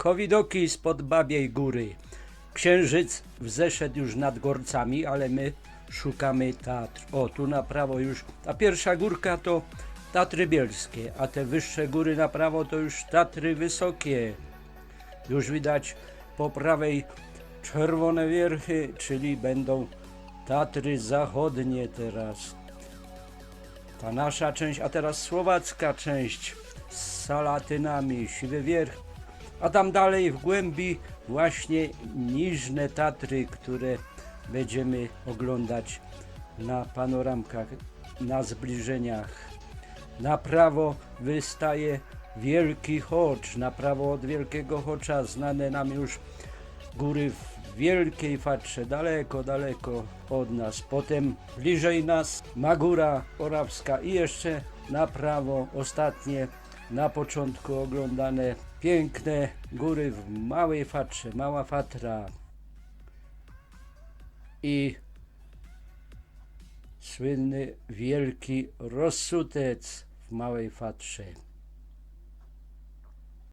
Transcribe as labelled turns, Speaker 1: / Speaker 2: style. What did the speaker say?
Speaker 1: Kowidoki spod Babiej Góry. Księżyc wzeszedł już nad Gorcami, ale my szukamy Tatr. O, tu na prawo już, ta pierwsza górka to Tatry Bielskie, a te wyższe góry na prawo to już Tatry Wysokie. Już widać po prawej czerwone wierchy, czyli będą Tatry Zachodnie teraz. Ta nasza część, a teraz słowacka część z Salatynami, Siwy Wierch, a tam dalej w głębi właśnie Niżne Tatry, które będziemy oglądać na panoramkach, na zbliżeniach. Na prawo wystaje Wielki Chocz, na prawo od Wielkiego Chocza znane nam już góry w Wielkiej Fatrze, daleko, daleko od nas. Potem bliżej nas Magura Orawska i jeszcze na prawo ostatnie, na początku oglądane piękne góry w Małej Fatrze, Mała Fatra i słynny Wielki Rozsutec w Małej Fatrze.